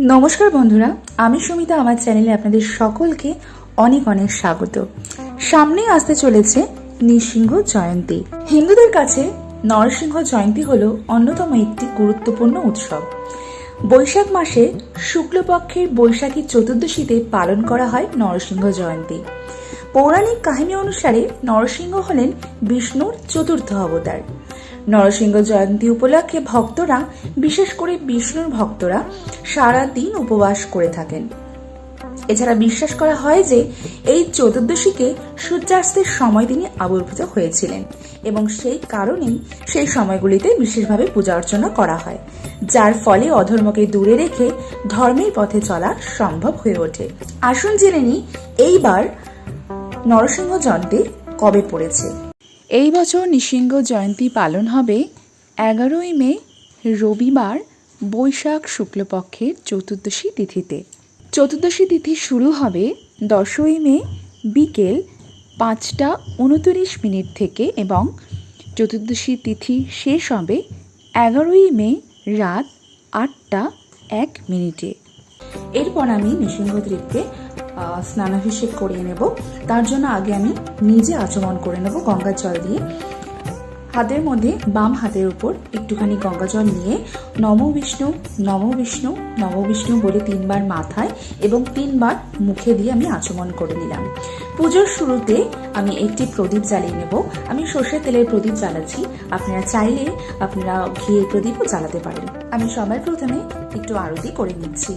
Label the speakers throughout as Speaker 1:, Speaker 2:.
Speaker 1: নমস্কার বন্ধুরা, আমি সুমিতা, আমার চ্যানেলে আপনাদের সকলকে অনেক অনেক স্বাগত। সামনেই আসতে চলেছে নৃসিংহ জয়ন্তী। হিন্দুদের কাছে নরসিংহ জয়ন্তী হল অন্যতম একটি গুরুত্বপূর্ণ উৎসব। বৈশাখ মাসে শুক্লপক্ষের বৈশাখী চতুর্দশীতে পালন করা হয় নরসিংহ জয়ন্তী। পৌরাণিক কাহিনী অনুসারে নরসিংহ হলেন বিষ্ণুর চতুর্থ অবতার। নরসিংহ জয়ন্তী উপলক্ষে ভক্তরা, বিশেষ করে বিষ্ণুর ভক্তরা, সারা দিন উপবাস করে থাকেন। এছাড়া বিশ্বাস করা হয় যে, এই চতুর্দশীকে সূর্যাস্তের সময় তিনি আবির্ভূত হয়েছিলেন এবং সেই কারণেই সেই সময়গুলিতে বিশেষভাবে পূজা অর্চনা করা হয়, যার ফলে অধর্মকে দূরে রেখে ধর্মের পথে চলা সম্ভব হয়ে ওঠে। আসুন জেনে নিই, এইবার নরসিংহ জয়ন্তী কবে পড়েছে। এই বছর নৃসিংহ জয়ন্তী পালন হবে এগারোই মে রবিবার বৈশাখ শুক্লপক্ষের চতুর্দশী তিথিতে। চতুর্দশী তিথি শুরু হবে দশই মে বিকেল পাঁচটা উনত্রিশ মিনিট থেকে এবং চতুর্দশী তিথি শেষ হবে এগারোই মে রাত আটটা এক মিনিটে। এরপর আমি নৃসিংহদ্বীপকে আহ, স্নানাভিষেক করিয়ে নেব। তার জন্য আগে আমি নিজে আচমন করে নেব গঙ্গা জল দিয়ে। হাতের মধ্যে বাম হাতের উপর একটুখানি গঙ্গা জল নিয়ে নম বিষ্ণু নম বিষ্ণু নম বিষ্ণু বলে তিনবার মাথায় এবং তিনবার মুখে দিয়ে আমি আচমন করে নিলাম। পুজোর শুরুতে আমি একটি প্রদীপ জ্বালিয়ে নেব। আমি সর্ষের তেলের প্রদীপ জ্বালাচ্ছি। আপনারা চাইলে আপনারা ঘিয়ের প্রদীপও জ্বালাতে পারেন। আমি সবার প্রথমে একটু আরতি করে নিচ্ছি।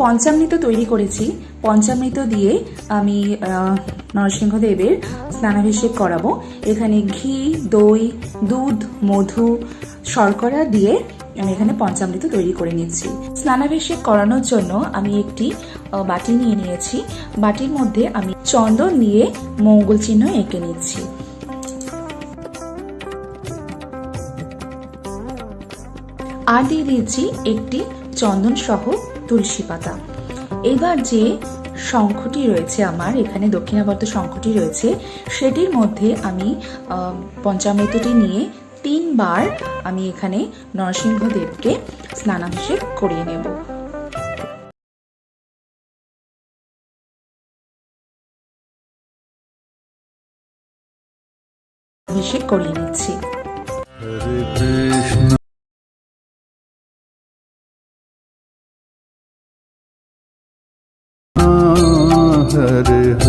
Speaker 1: পঞ্চামৃত তৈরি করেছি। পঞ্চামৃত দিয়ে আমি নরসিংহদেবের স্নানাভিষেক করাবো। এখানে ঘি, দই, দুধ, মধু, শর্করা দিয়ে আমি এখানে পঞ্চামৃত তৈরি করে নিচ্ছি। স্নানাভিষেক করানোর জন্য আমি একটি বাটি নিয়ে নিয়েছি। বাটির মধ্যে আমি চন্দন নিয়ে মঙ্গল চিহ্ন এঁকে নিচ্ছি। আর দিয়ে দিয়েছি একটি চন্দন সহ তুলসী পাতা। এবার যে শঙ্খটি রয়েছে আমার, এখানে দক্ষিণাবর্ত শঙ্খটি রয়েছে, সেটির মধ্যে আমি পঞ্চামৃতটি নিয়ে তিনবার আমি এখানে নরসিংহদেবকে স্নানাভিষেক করিয়ে নেব। অভিষেক করিয়ে নিচ্ছি।
Speaker 2: i hare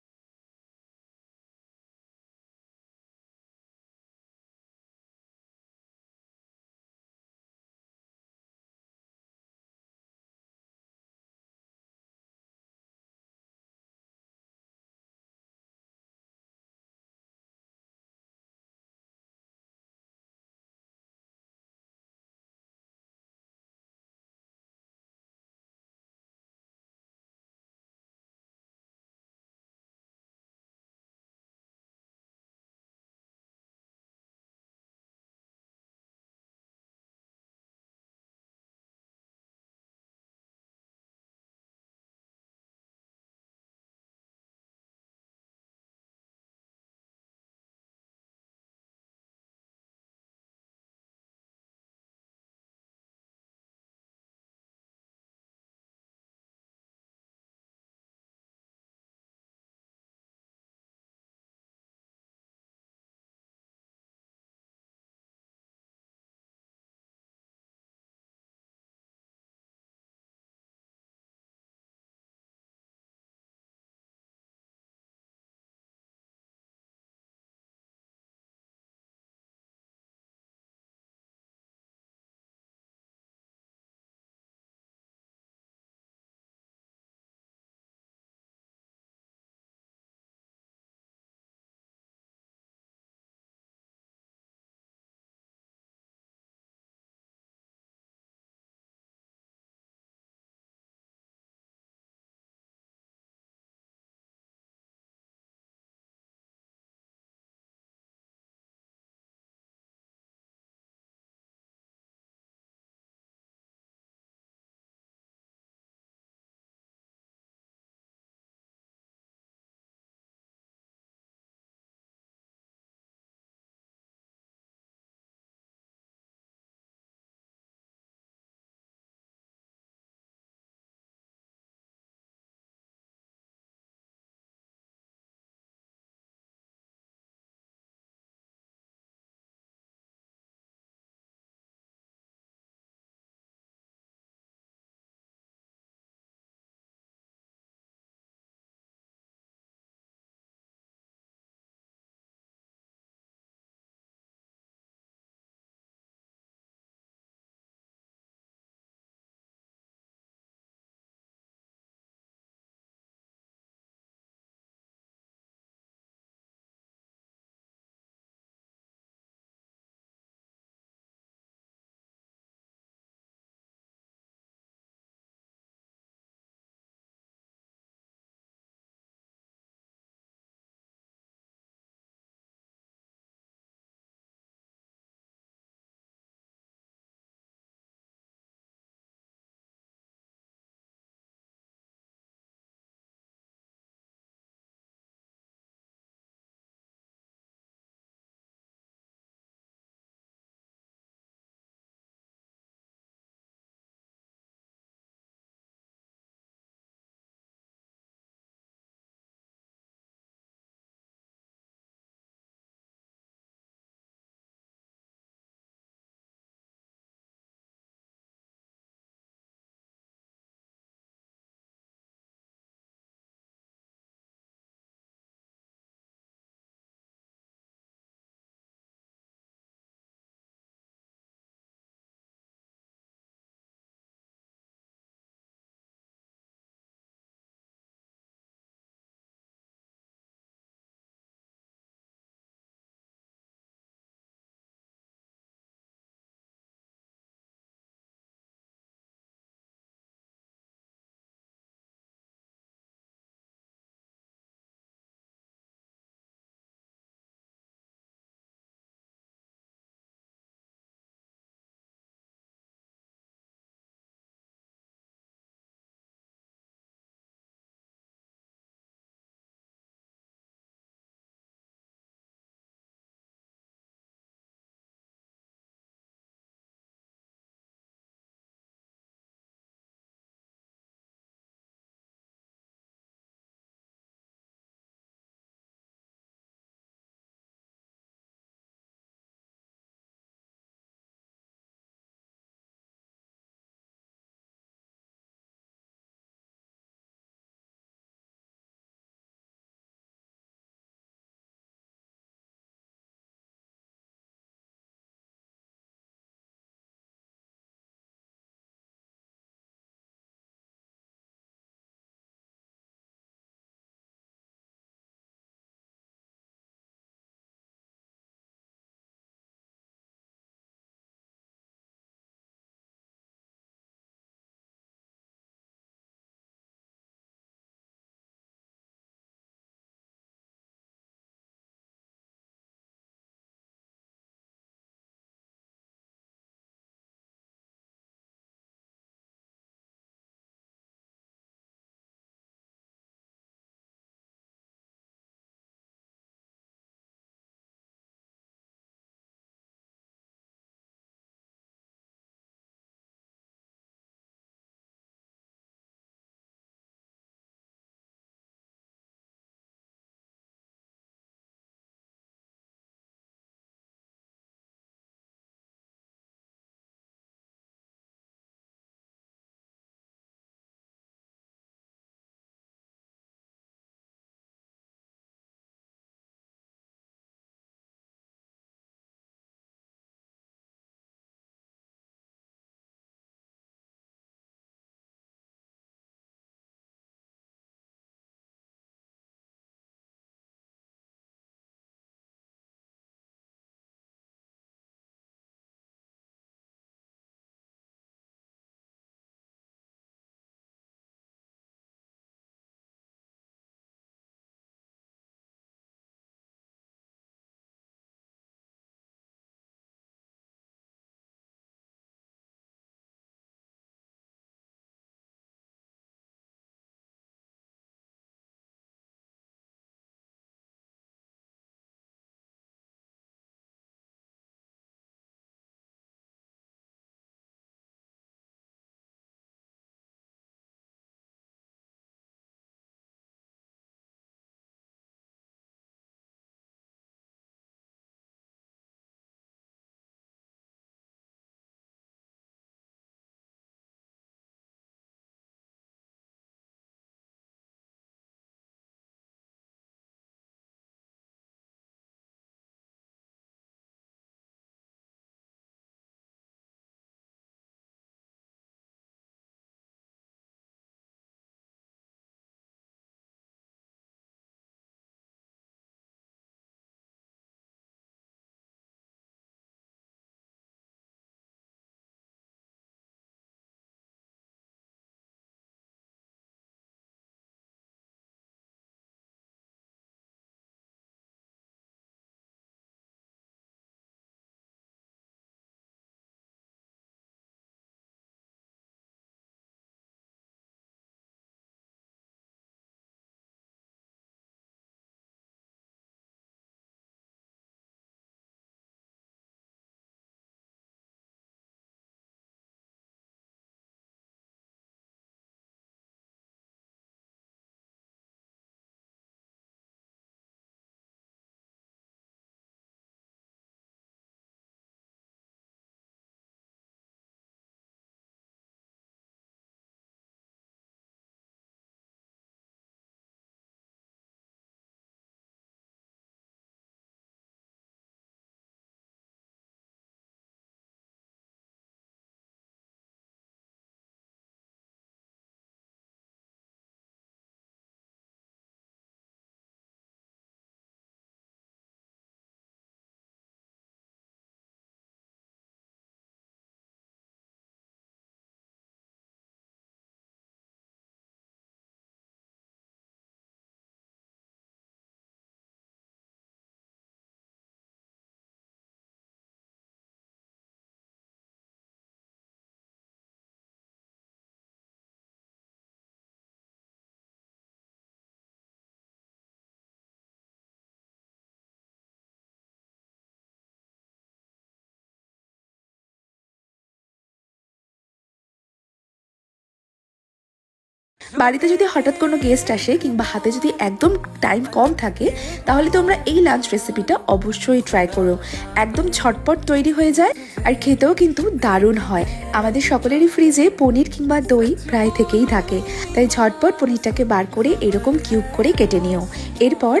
Speaker 1: বাড়িতে যদি হঠাৎ কোনো গেস্ট আসে কিংবা হাতে যদি একদম টাইম কম থাকে, তাহলে তোমরা এই লাঞ্চ রেসিপিটা অবশ্যই ট্রাই করো। একদম ছটপট তৈরি হয়ে যায় আর খেতেও কিন্তু দারুণ হয়। আমাদের সকলেরই ফ্রিজে পনির কিংবা দই প্রায় থেকেই থাকে। তাই ঝটপট পনিরটাকে বার করে এরকম কিউব করে কেটে নিও। এরপর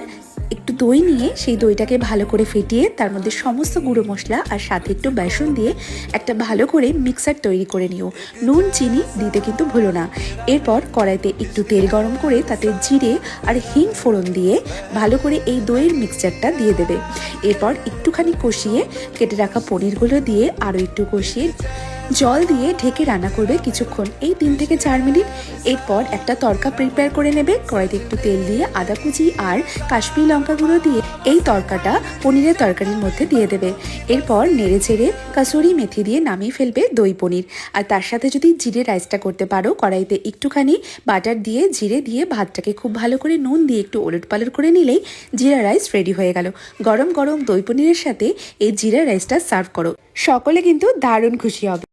Speaker 1: দই নিয়ে সেই দইটাকে ভালো করে ফেটিয়ে তার মধ্যে সমস্ত গুঁড়ো মশলা আর সাথে একটু বেসন দিয়ে একটা ভালো করে মিক্সার তৈরি করে নিও। নুন, চিনি দিতে কিন্তু ভুলো না। এরপর কড়াইতে একটু তেল গরম করে তাতে জিরে আর হিং ফোড়ন দিয়ে ভালো করে এই দইয়ের মিক্সচারটা দিয়ে দেবে। এরপর একটুখানি কষিয়ে কেটে রাখা পনিরগুলো দিয়ে আরও একটু কষিয়ে জল দিয়ে ঢেকে রান্না করবে কিছুক্ষণ। এই তিন থেকে চার মিনিট। এরপর একটা তরকা প্রিপেয়ার করে নেবে। কড়াইতে একটু তেল দিয়ে আদা কুচি আর কাশ্মীরি লঙ্কা গুঁড়ো দিয়ে এই তরকাটা পনিরের তরকারির মধ্যে দিয়ে দেবে। এরপর নেড়ে চেড়ে কাসুরি মেথি দিয়ে নামিয়ে ফেলবে দই পনির। আর তার সাথে যদি জিরে রাইসটা করতে পারো, কড়াইতে একটুখানি বাটার দিয়ে জিরে দিয়ে ভাতটাকে খুব ভালো করে নুন দিয়ে একটু ওলট পালট করে নিলেই জিরা রাইস রেডি হয়ে গেল। গরম গরম দই পনিরের সাথে এই জিরা রাইসটা সার্ভ করো। সকলে কিন্তু দারুণ খুশি হবে।